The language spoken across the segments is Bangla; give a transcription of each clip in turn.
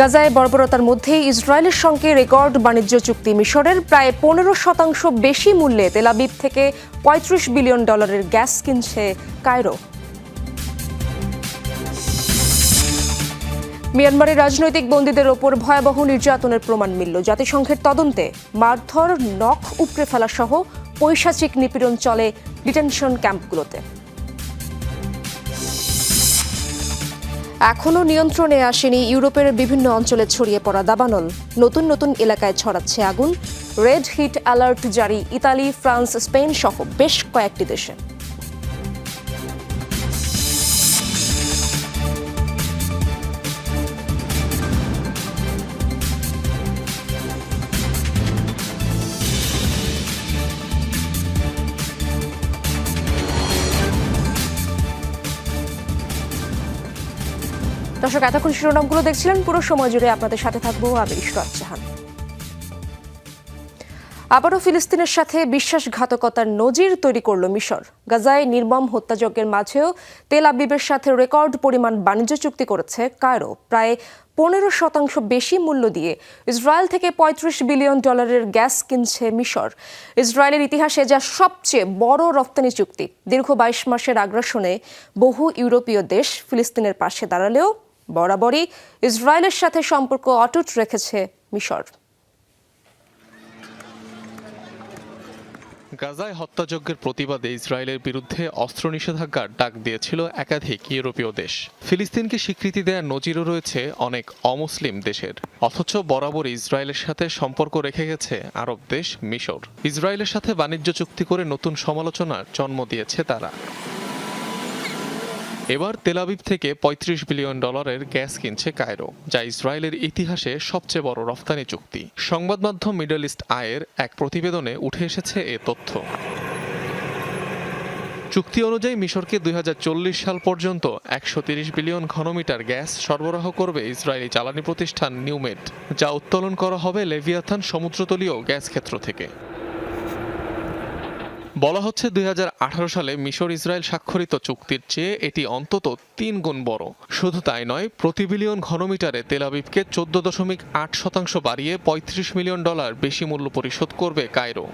গাজায় বর্বরতার মধ্যে ইসরায়েলের সঙ্গে রেকর্ড বাণিজ্য চুক্তি মিশরের প্রায় পনেরো শতাংশ বেশি মূল্যে তেলাবিব থেকে পঁয়ত্রিশ বিলিয়ন ডলারের গ্যাস কিনছে কায়রো। মিয়ানমারের রাজনৈতিক বন্দীদের ওপর ভয়াবহ নির্যাতনের প্রমাণ মিলল। জাতিসংঘের তদন্তে মারধর, নখ উপড়ে ফেলা সহ পৈশাচিক নিপীড়ন চলে ডিটেনশন ক্যাম্পগুলোতে। এখনও নিয়ন্ত্রণে আসেনি ইউরোপের বিভিন্ন অঞ্চলে ছড়িয়ে পড়া দাবানল। নতুন নতুন এলাকায় ছড়াচ্ছে আগুন। রেড হিট অ্যালার্ট জারি ইতালি, ফ্রান্স, স্পেন সহ বেশ কয়েকটি দেশে। দর্শক, এতক্ষণ শিরোনামগুলো দেখছিলেন। পুরো সময় জুড়ে আপনাদের সাথে থাকব আমি ইশরাত জাহান। আবারও ফিলিস্তিনের সাথে বিশ্বাসঘাতকতার নজির তৈরি করল মিশর। গাজায় নির্মম হত্যাযজ্ঞের মাঝেও তেল আবিবের সাথে রেকর্ড পরিমাণ বাণিজ্য চুক্তি করেছে কায়রো। প্রায় পনেরো শতাংশ বেশি মূল্য দিয়ে ইসরায়েল থেকে পঁয়ত্রিশ বিলিয়ন ডলারের গ্যাস কিনছে মিশর। ইসরায়েলের ইতিহাসে যা সবচেয়ে বড় রপ্তানি চুক্তি। দীর্ঘ বাইশ মাসের আগ্রাসনে বহু ইউরোপীয় দেশ ফিলিস্তিনের পাশে দাঁড়ালেও বরাবরই ইসরায়েলের সাথে সম্পর্ক অটুট রেখেছে মিশর। গাজায় হত্যাযজ্ঞের প্রতিবাদে ইসরায়েলের বিরুদ্ধে অস্ত্র নিষেধাজ্ঞার ডাক দিয়েছিল একাধিক ইউরোপীয় দেশ। ফিলিস্তিনকে স্বীকৃতি দেওয়ার নজিরও রয়েছে অনেক অমুসলিম দেশের। অথচ বরাবর ইসরায়েলের সাথে সম্পর্ক রেখে গেছে আরব দেশ মিশর। ইসরায়েলের সাথে বাণিজ্য চুক্তি করে নতুন সমালোচনার জন্ম দিয়েছে তারা। এবার তেলাবিব থেকে ৩৫ বিলিয়ন ডলারের গ্যাস কিনছে কায়রো, যা ইসরায়েলের ইতিহাসে সবচেয়ে বড় রফতানি চুক্তি। সংবাদ মাধ্যম মিডল ইস্ট আয়ের এক প্রতিবেদনে উঠে এসেছে এ তথ্য। চুক্তি অনুযায়ী মিশরকে দুই হাজার চল্লিশ সাল পর্যন্ত একশো বিলিয়ন ঘনমিটার গ্যাস সরবরাহ করবে ইসরায়েলি জ্বালানি প্রতিষ্ঠান নিউমেট, যা উত্তোলন করা হবে লেভিয়াথান সমুদ্রতলীয় গ্যাস ক্ষেত্র থেকে। বলা হচ্ছে দুই হাজার আঠারো সালে মিশর ইসরায়েল স্বাক্ষরিত চুক্তির চেয়ে এটি অন্তত তিন গুণ বড়। শুধু তাই নয়, প্রতি বিলিয়ন ঘনমিটারে তেলাবিবকে চোদ্দ দশমিক আট শতাংশ বাড়িয়ে পঁয়ত্রিশ মিলিয়ন ডলার বেশি মূল্য পরিশোধ করবে কায়রো।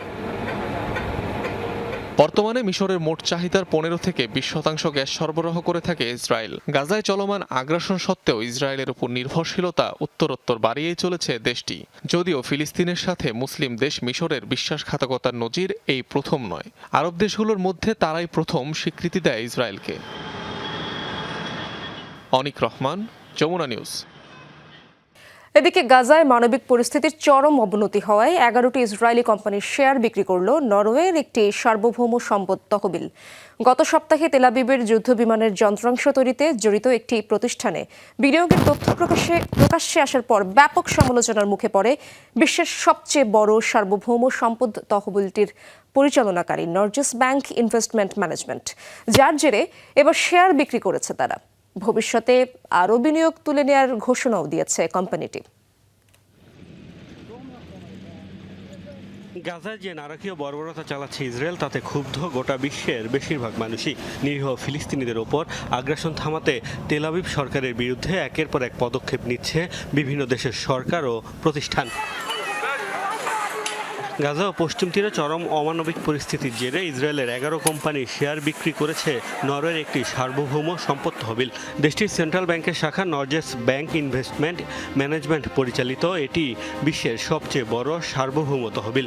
বর্তমানে মিশরের মোট চাহিদার পনেরো থেকে বিশ শতাংশ গ্যাস সরবরাহ করে থাকে ইসরায়েল। গাজায় চলমান আগ্রাসন সত্ত্বেও ইসরায়েলের উপর নির্ভরশীলতা উত্তরোত্তর বাড়িয়েই চলেছে দেশটি। যদিও ফিলিস্তিনের সাথে মুসলিম দেশ মিশরের বিশ্বাসঘাতকতার নজির এই প্রথম নয়। আরব দেশগুলোর মধ্যে তারাই প্রথম স্বীকৃতি দেয় ইসরায়েলকে। অনিক রহমান, যমুনা নিউজ। এদিকে গাজায় মানবিক পরিস্থিতির চরম অবনতি হওয়ায় এগারোটি ইসরায়েলি কোম্পানির শেয়ার বিক্রি করল নরওয়ের একটি সার্বভৌম সম্পদ তহবিল। গত সপ্তাহে তেলাবিবের যুদ্ধ বিমানের যন্ত্রাংশ তৈরিতে জড়িত একটি প্রতিষ্ঠানে বিনিয়োগের তথ্য প্রকাশে প্রকাশ্যে আসার পর ব্যাপক সমালোচনার মুখে পড়ে বিশ্বের সবচেয়ে বড় সার্বভৌম সম্পদ তহবিলটির পরিচালনাকারী নর্জেস ব্যাংক ইনভেস্টমেন্ট ম্যানেজমেন্ট। যার জেরে এবার শেয়ার বিক্রি করেছে তারা। ভবিষ্যতে আরও বিনিয়োগ তুলে নেওয়ার ঘোষণাও দিয়েছে কোম্পানিটি। গাজায় যে নারকীয় বর্বরতা চালাচ্ছে ইসরায়েল, তাতে ক্ষুব্ধ গোটা বিশ্বের বেশিরভাগ মানুষই। নিরীহ ফিলিস্তিনিদের ওপর আগ্রাসন থামাতে তেলাবিব সরকারের বিরুদ্ধে একের পর এক পদক্ষেপ নিচ্ছে বিভিন্ন দেশের সরকার ও প্রতিষ্ঠান। গাজা ও পশ্চিম তীরে চরম অমানবিক পরিস্থিতির জেরে ইসরায়েলের এগারো কোম্পানি শেয়ার বিক্রি করেছে নরওয়ের একটি সার্বভৌম সম্পদ তহবিল। দেশটির সেন্ট্রাল ব্যাংকের শাখা নর্জেস ব্যাংক ইনভেস্টমেন্ট ম্যানেজমেন্ট পরিচালিত। এটি বিশ্বের সবচেয়ে বড় সার্বভৌম তহবিল।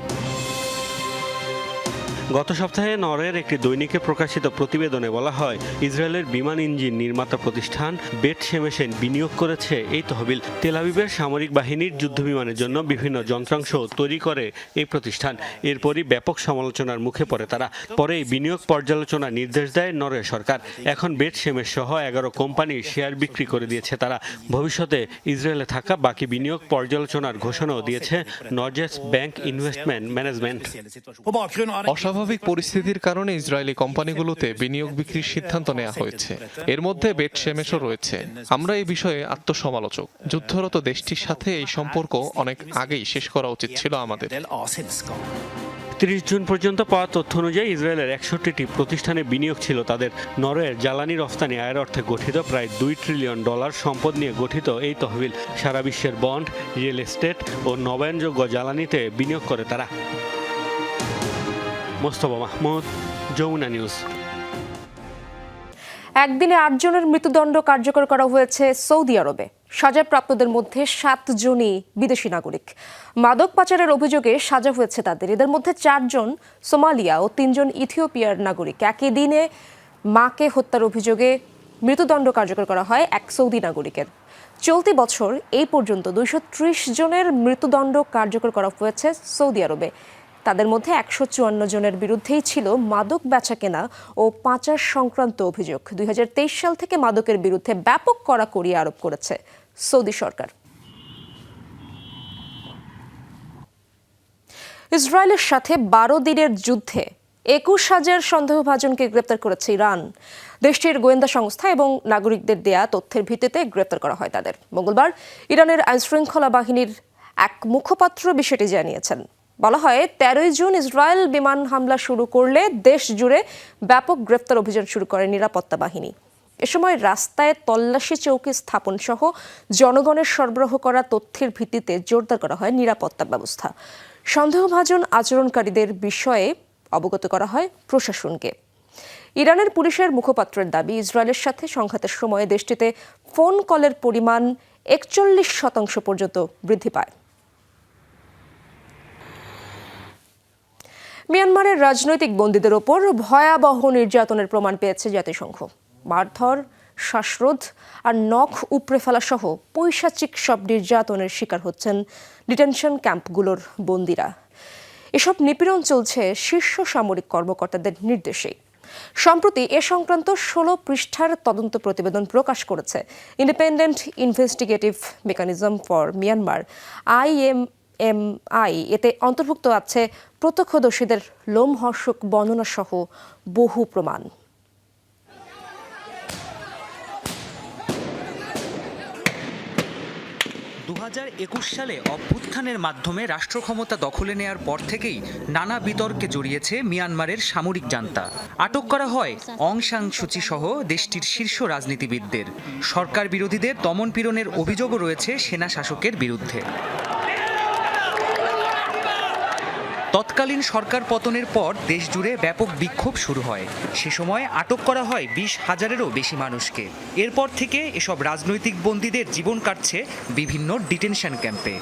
গত সপ্তাহে নরের একটি দৈনিকে প্রকাশিত প্রতিবেদনে বলা হয়, ইসরায়েলের বিমান ইঞ্জিন নির্মাতা প্রতিষ্ঠান বেট সেমেসেন বিনিয়োগ করেছে এই তহবিল। তেলাবিবের সামরিক বাহিনীর যুদ্ধবিমানের জন্য বিভিন্ন যন্ত্রাংশ তৈরি করে এই প্রতিষ্ঠান। এরপরই ব্যাপক সমালোচনার মুখে পড়ে তারা। পরে এই বিনিয়োগ পর্যালোচনা নির্দেশ দেয় নরওয়ে সরকার। এখন বেট সেমেস সহ এগারো কোম্পানির শেয়ার বিক্রি করে দিয়েছে তারা। ভবিষ্যতে ইসরায়েলে থাকা বাকি বিনিয়োগ পর্যালোচনার ঘোষণাও দিয়েছে নর্জেস ব্যাংক ইনভেস্টমেন্ট ম্যানেজমেন্ট। অস্বাভাবিক পরিস্থিতির কারণে ইসরায়েলি কোম্পানিগুলোতে বিনিয়োগ বিক্রির সিদ্ধান্ত নেওয়া হয়েছে। এর মধ্যে বেট সেমেশও রয়েছে। আমরা এই বিষয়ে আত্মসমালোচক। যুদ্ধরত দেশটির সাথে এই সম্পর্ক অনেক আগেই শেষ করা উচিত ছিল আমাদের। তিরিশ জুন পর্যন্ত পাওয়া তথ্য অনুযায়ী ইসরায়েলের একষট্টিটি প্রতিষ্ঠানে বিনিয়োগ ছিল তাদের। নরওয়ের জ্বালানি রফতানি আয়ের অর্থে গঠিত প্রায় দুই ট্রিলিয়ন ডলার সম্পদ নিয়ে গঠিত এই তহবিল। সারা বিশ্বের বন্ড, রিয়েল এস্টেট ও নবায়নযোগ্য জ্বালানিতে বিনিয়োগ করে তারা। মোস্তফা মাহমুদ, যমুনা নিউজ। একদিনে আটজনের মৃত্যুদণ্ড কার্যকর করা হয়েছে সৌদি আরবে। সাজাপ্রাপ্তদের মধ্যে সাতজনই বিদেশি নাগরিক। মাদক পাচারের অভিযোগে সাজা হয়েছে তাদের। এদের মধ্যে চারজন সোমালিয়া ও তিনজন ইথিওপিয়ার নাগরিক। একই দিনে মাকে হত্যার অভিযোগে মৃত্যুদণ্ড কার্যকর করা হয় এক সৌদি নাগরিকের। চলতি বছর এই পর্যন্ত দুইশ ত্রিশ জনের মৃত্যুদণ্ড কার্যকর করা হয়েছে সৌদি আরবে। তাদের মধ্যে একশো চুয়ান্ন জনের বিরুদ্ধেই ছিল মাদক বেচা কেনা ও পাচার সংক্রান্ত অভিযোগ। দুই হাজার তেইশ সাল থেকে মাদকের বিরুদ্ধে ব্যাপক কড়াকড়ি আরোপ করেছে সৌদি সরকার। ইসরায়েলের সাথে বারো দিনের যুদ্ধে একুশ হাজার সন্দেহভাজনকে গ্রেপ্তার করেছে ইরান। দেশটির গোয়েন্দা সংস্থা এবং নাগরিকদের দেয়া তথ্যের ভিত্তিতে গ্রেপ্তার করা হয় তাদের। মঙ্গলবার ইরানের আইনশৃঙ্খলা বাহিনীর এক মুখপাত্র বিষয়টি জানিয়েছেন। বলা হয়, তেরোই জুন ইসরায়েল বিমান হামলা শুরু করলে দেশ জুড়ে ব্যাপক গ্রেপ্তার অভিযান শুরু করে নিরাপত্তা বাহিনী। এ সময় রাস্তায় তল্লাশি চৌকি স্থাপন সহ জনগণের সরবরাহ করা তথ্যের ভিত্তিতে জোরদার করা হয় নিরাপত্তা ব্যবস্থা। সন্দেহভাজন আচরণকারীদের বিষয়ে অবগত করা হয় প্রশাসনকে। ইরানের পুলিশের মুখপাত্রের দাবি, ইসরায়েলের সাথে সংঘাতের সময় দেশটিতে ফোন কলের পরিমাণ একচল্লিশ শতাংশ পর্যন্ত বৃদ্ধি পায়। মিয়ানমারের রাজনৈতিক বন্দীদের ওপর ভয়াবহ নির্যাতনের প্রমাণ পেয়েছে জাতিসংঘ। মারধর, শ্বাসরোধ আর নখ উপড়ে ফেলা সহ পৈশাচিক সব নির্যাতনের শিকার হচ্ছেন ডিটেনশন ক্যাম্পগুলোর বন্দীরা। এসব নিপীড়ন চলছে শীর্ষ সামরিক কর্মকর্তাদের নির্দেশেই। সম্প্রতি এ সংক্রান্ত ষোলো পৃষ্ঠার তদন্ত প্রতিবেদন প্রকাশ করেছে independent investigative mechanism for Myanmar IM MI, এতে অন্তর্ভুক্ত আছে প্রত্যক্ষদর্শীদের লোমহর্ষক বর্ণনা সহ বহু প্রমাণ। দুহাজার একুশ সালে অভ্যুত্থানের মাধ্যমে রাষ্ট্র ক্ষমতা দখলে নেয়ার পর থেকেই নানা বিতর্কে জড়িয়েছে মিয়ানমারের সামরিক জান্তা। আটক করা হয় অং সাং সুচি সহ দেশটির শীর্ষ রাজনীতিবিদদের। সরকার বিরোধীদের দমন পীড়নের অভিযোগও রয়েছে সেনা শাসকের বিরুদ্ধে। তৎকালীন সরকার পতনের পর দেশ জুড়ে ব্যাপক বিক্ষোভ শুরু হয়। সে সময় আটক করা হয় বিশ হাজারেরও বেশি মানুষকে। এরপর থেকে এসব রাজনৈতিক বন্দীদের জীবন কাটছে বিভিন্ন ডিটেনশন ক্যাম্পে।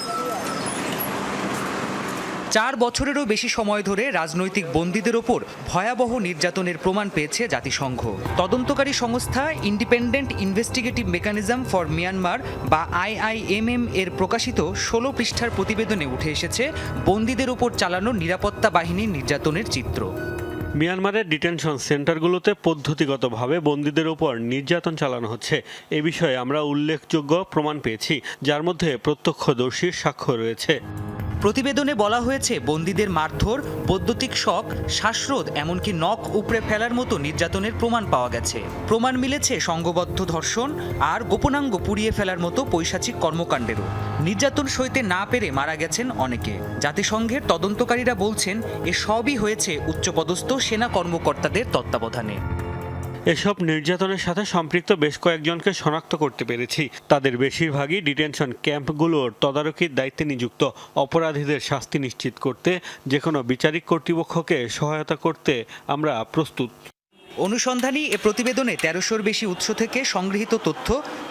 চার বছরেরও বেশি সময় ধরে রাজনৈতিক বন্দীদের ওপর ভয়াবহ নির্যাতনের প্রমাণ পেয়েছে জাতিসংঘ। তদন্তকারী সংস্থা independent investigative mechanism for Myanmar বা আইআইএমএম এর প্রকাশিত ষোলো পৃষ্ঠার প্রতিবেদনে উঠে এসেছে বন্দীদের ওপর চালানো নিরাপত্তা বাহিনীর নির্যাতনের চিত্র। মিয়ানমারের ডিটেনশন সেন্টারগুলোতে পদ্ধতিগতভাবে বন্দীদের উপর নির্যাতন চালানো হচ্ছে। এ বিষয়ে আমরা উল্লেখযোগ্য প্রমাণ পেয়েছি, যার মধ্যে প্রত্যক্ষদর্শীর সাক্ষ্য রয়েছে। প্রতিবেদনে বলা হয়েছে, বন্দীদের মারধর, বৈদ্যুতিক শক, শ্বাসরোধ, এমনকি নখ উপড়ে ফেলার মতো নির্যাতনের প্রমাণ পাওয়া গেছে। প্রমাণ মিলেছে, সংঘবদ্ধ ধর্ষণ আর গোপনাঙ্গ পুড়িয়ে ফেলার মতো পৈশাচিক কর্মকাণ্ডেরও। নির্যাতন সইতে না পেরে মারা গেছেন অনেকে। জাতিসংঘের তদন্তকারীরা বলছেন, এ সবই হয়েছে উচ্চপদস্থ সেনা কর্মকর্তাদের তত্ত্বাবধানে। এসব নির্যাতনের সাথে সম্পৃক্ত বেশ কয়েকজনকে শনাক্ত করতে পেরেছি। তাদের বেশিরভাগই ডিটেনশন ক্যাম্পগুলোর তদারকির দায়িত্বে নিযুক্ত। অপরাধীদের শাস্তি নিশ্চিত করতে যে কোনো বিচারিক কর্তৃপক্ষকে সহায়তা করতে আমরা প্রস্তুত। অনুসন্ধানী এ প্রতিবেদনে তেরোশোর বেশি উৎস থেকে সংগৃহীত তথ্য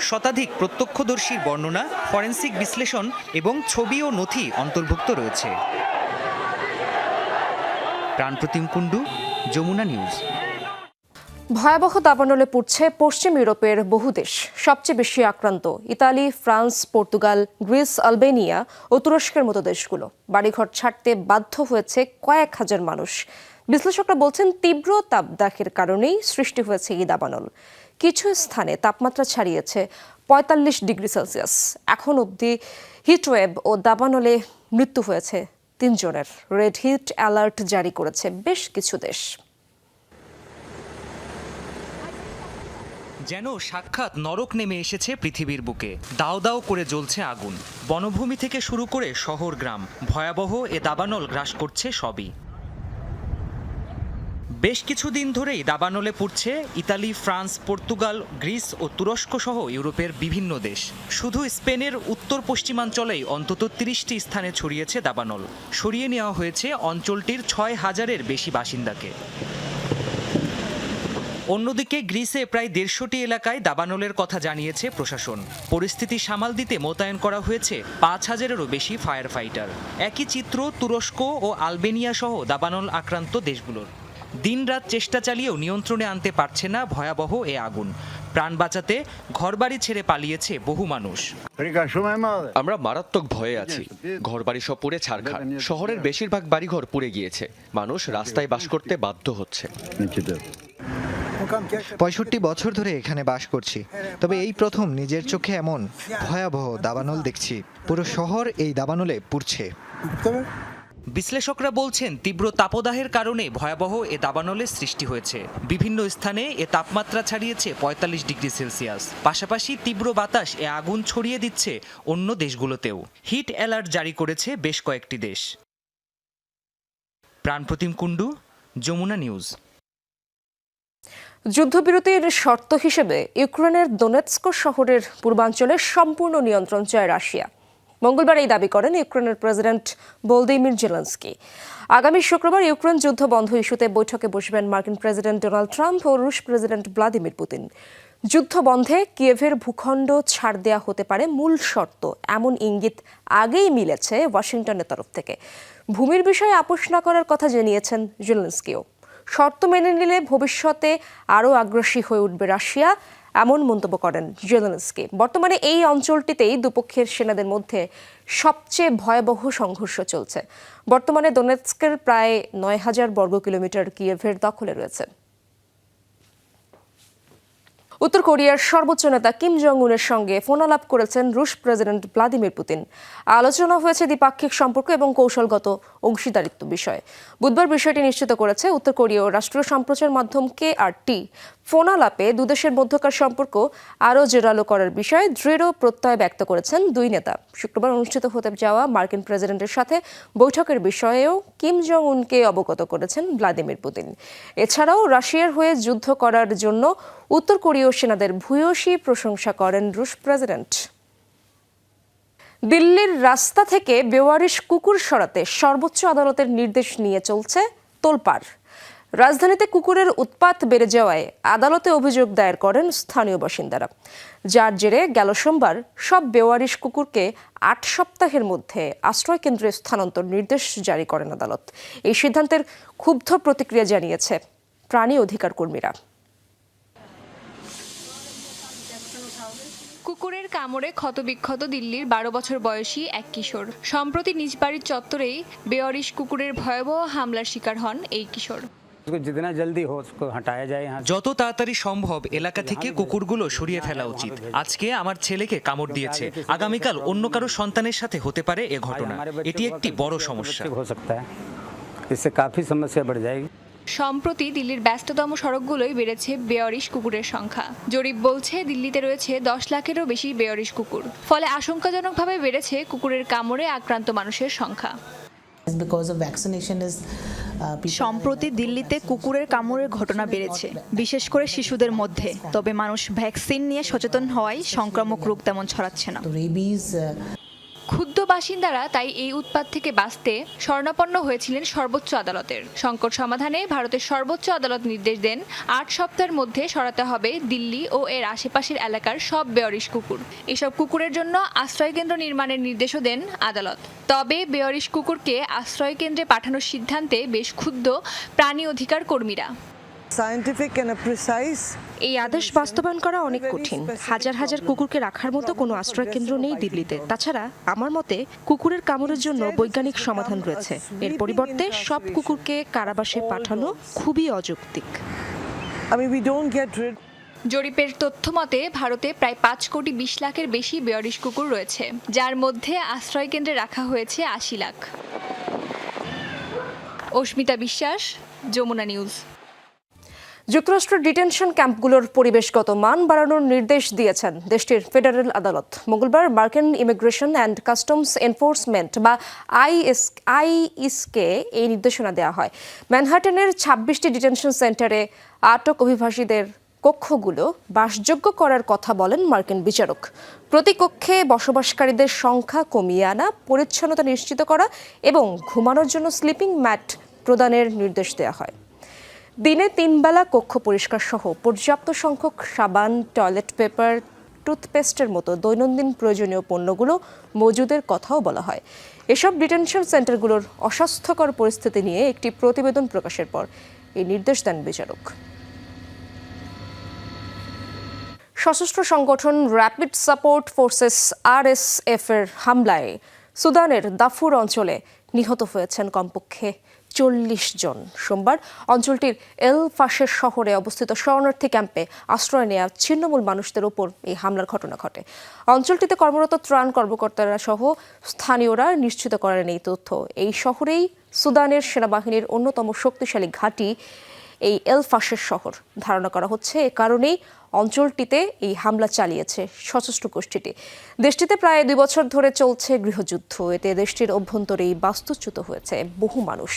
শতাধিক প্রত্যক্ষদর্শীর বর্ণনা ফরেন্সিক বিশ্লেষণ এবং ছবি ও নথি অন্তর্ভুক্ত রয়েছে। প্রাণপ্রতিম কুণ্ডু, যমুনা নিউজ। ভয়াবহ দাবানলে পড়ছে পশ্চিম ইউরোপের বহু দেশ। সবচেয়ে বেশি আক্রান্ত Italy, France, Portugal, Greece, Albania ও তুরস্কের মতো দেশগুলো। বাড়িঘর ছাড়তে বাধ্য হয়েছে কয়েক হাজার মানুষ। বিশ্লেষকরা বলছেন, তীব্র তাপদাহের কারণেই সৃষ্টি হয়েছে এই দাবানল। কিছু স্থানে তাপমাত্রা ছাড়িয়েছে পঁয়তাল্লিশ ডিগ্রি সেলসিয়াস। এখন অবধি হিটওয়েভ ও দাবানলে মৃত্যু হয়েছে তিনজনের রেড হিট অ্যালার্ট জারি করেছে বেশ কিছু দেশ। যেন সাক্ষাৎ নরক নেমে এসেছে পৃথিবীর বুকে। দাও দাও করে জ্বলছে আগুন। বনভূমি থেকে শুরু করে শহর, গ্রাম। ভয়াবহ এ দাবানল গ্রাস করছে সবই। বেশ কিছুদিন ধরেই দাবানলে পড়ছে ইতালি, ফ্রান্স, পর্তুগাল, গ্রিস ও তুরস্ক সহ ইউরোপের বিভিন্ন দেশ। শুধু স্পেনের উত্তর পশ্চিমাঞ্চলেই অন্তত তিরিশটি স্থানে ছড়িয়েছে দাবানল। সরিয়ে নেওয়া হয়েছে অঞ্চলটির ছয় হাজারের বেশি বাসিন্দাকে। অন্যদিকে গ্রিসে প্রায় দেড়শোটি এলাকায় দাবানলের কথা জানিয়েছে প্রশাসন। পরিস্থিতি সামাল দিতে মোতায়েন করা হয়েছে পাঁচ হাজারেরও বেশি ফায়ার ফাইটার একই চিত্র তুরস্ক ও আলবেনিয়া সহ দাবানল আক্রান্ত দেশগুলোর। দিনরাত চেষ্টা চালিয়েও নিয়ন্ত্রণে আনতে পারছে না ভয়াবহ এ আগুন। প্রাণ বাঁচাতে ঘরবাড়ি ছেড়ে পালিয়েছে বহু মানুষ। আমরা মারাত্মক ভয়ে আছি। ঘরবাড়ি সব পুড়ে ছারখার। শহরের বেশিরভাগ বাড়িঘর পুড়ে গিয়েছে। মানুষ রাস্তায় বাস করতে বাধ্য হচ্ছে। পঁয়ষট্টি বছর ধরে এখানে বাস করছি। তবে এই প্রথম নিজের চোখে এমন ভয়াবহ দাবানল দেখছি। পুরো শহর এই দাবানলে পুড়ছে। বিশ্লেষকরা বলছেন, তীব্র তাপদাহের কারণে ভয়াবহ এ দাবানলের সৃষ্টি হয়েছে। বিভিন্ন স্থানে এ তাপমাত্রা ছাড়িয়েছে পঁয়তাল্লিশ ডিগ্রি সেলসিয়াস। পাশাপাশি তীব্র বাতাস এ আগুন ছড়িয়ে দিচ্ছে অন্য দেশগুলোতেও। হিট অ্যালার্ট জারি করেছে বেশ কয়েকটি দেশ। প্রাণপ্রতিম কুণ্ডু, যমুনা নিউজ। যুদ্ধবিরতির শর্ত হিসেবে ইউক্রেনের দোনেৎস্ক শহরের পূর্বাঞ্চলে সম্পূর্ণ নিয়ন্ত্রণ চায় রাশিয়া। মঙ্গলবার এই দাবি করেন ইউক্রেনের প্রেসিডেন্ট ভলোদিমির জেলেন্সকি। আগামী শুক্রবার ইউক্রেন যুদ্ধ বন্ধ ইস্যুতে বৈঠকে বসবেন মার্কিন প্রেসিডেন্ট ডোনাল্ড ট্রাম্প ও রুশ প্রেসিডেন্ট ভ্লাদিমির পুতিন। যুদ্ধ বন্ধে কিয়েভের ভূখণ্ড ছাড় দেওয়া হতে পারে মূল শর্ত, এমন ইঙ্গিত আগেই মিলেছে ওয়াশিংটনের তরফ থেকে। ভূমির বিষয়ে আপোষ না করার কথা জানিয়েছেন জেলেন্সকিও। শর্ত মেনে নিলে ভবিষ্যতে আরও আগ্রাসী হয়ে উঠবে রাশিয়া এমন মন্তব্য করেন জেলেনস্কি। বর্তমানে এই অঞ্চলটিতেই দুপক্ষের সেনাদের মধ্যে সবচেয়ে ভয়াবহ সংঘর্ষ চলছে। বর্তমানে দোনেৎস্কের প্রায় নয় হাজার বর্গ কিলোমিটার কিয়েভের দখলে রয়েছে। উত্তর কোরিয়ার সর্বোচ্চ নেতা কিম জং উনের সঙ্গে ফোনালাপ করেছেন রুশ প্রেসিডেন্ট ভ্লাদিমির পুতিন। আলোচনা হয়েছে দ্বিপাক্ষিক সম্পর্ক এবং কৌশলগত অংশীদারিত্ব বিষয়ে। বুধবার বিষয়টি নিশ্চিত করেছে উত্তর কোরীয় রাষ্ট্রীয় সম্প্রচার মাধ্যম কে আর টি। ফোনালাপে দুদেশের মধ্যকার সম্পর্ক আরও জোরালো করার বিষয়ে দৃঢ় প্রত্যয় ব্যক্ত করেছেন দুই নেতা। শুক্রবার অনুষ্ঠিত হতে যাওয়া মার্কিন প্রেসিডেন্টের সাথে বৈঠকের বিষয়েও কিম জং উনকে অবগত করেছেন ভ্লাদিমির পুতিন। এছাড়াও রাশিয়ার হয়ে যুদ্ধ করার জন্য উত্তর কোরীয় সেনাদের ভূয়সী প্রশংসা করেন রুশ প্রেসিডেন্ট। দিল্লির রাস্তা থেকে বেওয়ারিশ কুকুর সরাতে সর্বোচ্চ আদালতের নির্দেশ নিয়ে চলছে তোলপাড়। রাজধানীতে কুকুরের উৎপাত বেড়ে যাওয়ায় আদালতে অভিযোগ দায়ের করেন স্থানীয় বাসিন্দারা। যার জেরে গেল সোমবার সব বেওয়ারিশ কুকুরকে আট সপ্তাহের মধ্যে আশ্রয় কেন্দ্রে স্থানান্তর নির্দেশ জারি করেন আদালত। এই সিদ্ধান্তের ক্ষুব্ধ প্রতিক্রিয়া জানিয়েছে প্রাণী অধিকার কর্মীরা। কুকুরের কামড়ে ক্ষতবিক্ষত দিল্লির বারো বছর বয়সী এক কিশোর সম্প্রতি নিজ বাড়ির চত্বরেই বেয়ারিশ কুকুরের ভয়াবহ হামলার শিকার হন এই কিশোর उसको जितना जल्दी हो उसको हटाया जाए यहाँ से যত তাড়াতাড়ি সম্ভব এলাকা থেকে কুকুরগুলো সরিয়ে ফেলা উচিত আজকে আমার ছেলেকে কামড় দিয়েছে আগামীকাল অন্য কারো সন্তানের সাথে হতে পারে এ ঘটনা हमारे बच्चों এটি को একটি तो বড় दूसरे সমস্যা बच्चे को हो सकता है इससे काफ़ी समस्या बढ़ जाएगी সম্প্রতি দিল্লির ব্যস্ততম সড়কগুলোই বেড়েছে বেয়ারিশ কুকুরের সংখ্যা। জরিপ বলছে দিল্লিতে রয়েছে দশ লাখেরও বেশি বেয়ারিশ কুকুর। ফলে আশঙ্কাজনকভাবে বেড়েছে কুকুরের কামড়ে আক্রান্ত মানুষের সংখ্যা। Uh, সম্প্রতি দিল্লিতে কুকুরের কামড়ের ঘটনা বেড়েছে বিশেষ করে শিশুদের মধ্যে। তবে মানুষ ভ্যাকসিন নিয়ে সচেতন হওয়ায় সংক্রামক রোগ তেমন ছড়াচ্ছে না। Uh, ক্ষুদ্র বাসিন্দারা তাই এই উৎপাত থেকে বাঁচতে শরণাপন্ন হয়েছিলেন সর্বোচ্চ আদালতের। সংকট সমাধানে ভারতের সর্বোচ্চ আদালত নির্দেশ দেন, আট সপ্তাহের মধ্যে সরাতে হবে দিল্লি ও এর আশেপাশের এলাকার সব বেয়ারিশ কুকুর। এসব কুকুরের জন্য আশ্রয়কেন্দ্র নির্মাণের নির্দেশও দেন আদালত। তবে বেয়ারিশ কুকুরকে আশ্রয়কেন্দ্রে পাঠানোর সিদ্ধান্তে বেশ ক্ষুব্ধ প্রাণী অধিকার কর্মীরা। Scientific and এই আদেশ বাস্তবায়ন করা অনেক কঠিন। হাজার হাজার কুকুরকে রাখার মতো কোনো আশ্রয় কেন্দ্র নেই দিল্লিতে। তাছাড়া আমার মতে কুকুরের কামড়ের জন্য বৈজ্ঞানিক সমাধান রয়েছে। এর পরিবর্তে সব কুকুরকে কারাবাসে পাঠানো খুবই অযৌক্তিক। জরিপের তথ্য মতে ভারতে প্রায় পাঁচ কোটি বিশ লাখের বেশি বেয়ারিশ কুকুর রয়েছে যার মধ্যে আশ্রয় কেন্দ্রে রাখা হয়েছে আশি লাখ। অস্মিতা বিশ্বাস যমুনা নিউজ। যুক্তরাষ্ট্রের ডিটেনশন ক্যাম্পগুলোর পরিবেশগত মান বাড়ানোর নির্দেশ দিয়েছেন দেশটির ফেডারেল আদালত। মঙ্গলবার মার্কিন ইমিগ্রেশন অ্যান্ড কাস্টমস এনফোর্সমেন্ট বা আইএস আইইসকে এই নির্দেশনা দেওয়া হয়। ম্যানহাটনের ছাব্বিশটি ডিটেনশন সেন্টারে আটক অভিবাসীদের কক্ষগুলো বাসযোগ্য করার কথা বলেন মার্কিন বিচারক। প্রতি কক্ষে বসবাসকারীদের সংখ্যা কমিয়ে আনা, পরিচ্ছন্নতা নিশ্চিত করা এবং ঘুমানোর জন্য স্লিপিং ম্যাট প্রদানের নির্দেশ দেওয়া হয়। দিনে তিনবেলা কক্ষ পরিষ্কার সহ পর্যাপ্ত সংখ্যক সাবান, টয়লেট পেপার, টুথপেস্টের মতো দৈনন্দিন প্রয়োজনীয় পণ্যগুলো মজুদের কথাও বলা হয়। এসব ডিটেনশন সেন্টারগুলোর অস্বাস্থ্যকর পরিস্থিতি নিয়ে একটি প্রতিবেদন প্রকাশের পর এই নির্দেশ দেন বিচারক। সশস্ত্র সংগঠন র্যাপিড সাপোর্ট ফোর্সেস আরএসএফ এর হামলায় সুদানের দাফুর অঞ্চলে নিহত হয়েছেন কমপক্ষে চল্লিশ জন। সোমবার অঞ্চলটির এল ফাশের শহরে অবস্থিত শরণার্থী ক্যাম্পে আশ্রয় নেওয়া ছিন্নমূল মানুষদের ওপর এই হামলার ঘটনা ঘটে। অঞ্চলটিতে কর্মরত ত্রাণ কর্মকর্তারা সহ স্থানীয়রা নিশ্চিত করেন এই তথ্য। এই শহরেই সুদানের সেনাবাহিনীর অন্যতম শক্তিশালী ঘাঁটি এই এল ফাশের শহর। ধারণা করা হচ্ছে এ কারণেই অঞ্চলটিতে এই হামলা চালিয়েছে সশস্ত্র গোষ্ঠীটি। দেশটিতে প্রায় দুই বছর ধরে চলছে গৃহযুদ্ধ। এতে দেশটির অভ্যন্তরেই বাস্তুচ্যুত হয়েছে বহু মানুষ।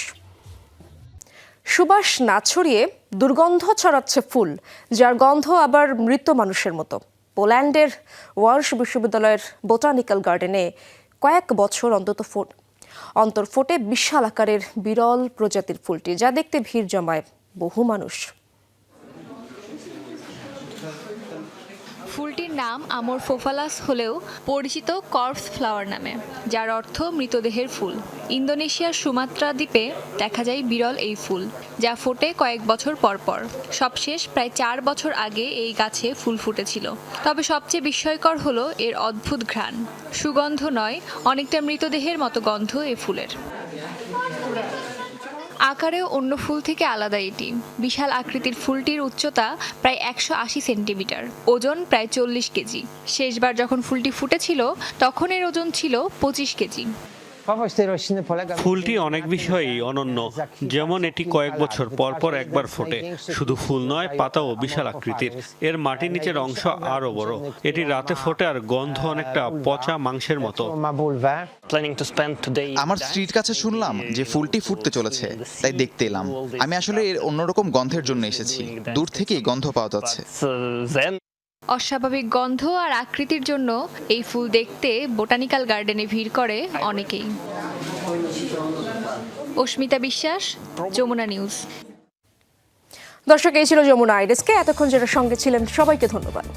সুবাস না ছড়িয়ে দুর্গন্ধ ছড়াচ্ছে ফুল, যার গন্ধ আবার মৃত মানুষের মতো। পোল্যান্ডের ওয়ার্স বিশ্ববিদ্যালয়ের বোটানিক্যাল গার্ডেনে কয়েক বছর অন্তত ফোট অন্তর ফোটে বিশাল আকারের বিরল প্রজাতির ফুলটি, যা দেখতে ভিড় জমায় বহু মানুষ। ফুলটির নাম আমর ফোফালাস হলেও পরিচিত কর্পস ফ্লাওয়ার নামে, যার অর্থ মৃতদেহের ফুল। ইন্দোনেশিয়ার সুমাত্রা দ্বীপে দেখা যায় বিরল এই ফুল, যা ফোটে কয়েক বছর পর পর সবশেষ প্রায় চার বছর আগে এই গাছে ফুল ফুটেছিল। তবে সবচেয়ে বিস্ময়কর হলো এর অদ্ভুত ঘ্রাণ। সুগন্ধ নয়, অনেকটা মৃতদেহের মতো গন্ধ এই ফুলের। আকারেও অন্য ফুল থেকে আলাদা এটি। বিশাল আকৃতির ফুলটির উচ্চতা প্রায় একশো আশি সেন্টিমিটার। ওজন প্রায় চল্লিশ কেজি। শেষবার যখন ফুলটি ফুটেছিল তখন এর ওজন ছিল পঁচিশ কেজি। ফুলটি অনেক বিষয়েই অনন্য। যেমন এটি কয়েক বছর পর পর একবার ফোটে। শুধু ফুল নয়, পাতাও বিশাল আকৃতির। এর মাটির নিচের অংশ আরও বড়। এটি রাতে ফোটে আর গন্ধ অনেকটা পচা মাংসের মতো। আমার স্ত্রীর কাছে শুনলাম যে ফুলটি ফুটতে চলেছে, তাই দেখতে এলাম। আমি আসলে এর অন্যরকম গন্ধের জন্য এসেছি। দূর থেকেই গন্ধ পাওয়া যাচ্ছে। অস্বাভাবিক গন্ধ আর আকৃতির জন্য এই ফুল দেখতে বোটানিক্যাল গার্ডেনে ভিড় করে অনেকেই। অস্মিতা বিশ্বাস, যমুনা নিউজ। দর্শক, এই ছিল যমুনা আইডেসকে। এতক্ষণ যারা সঙ্গে ছিলেন, সবাইকে ধন্যবাদ।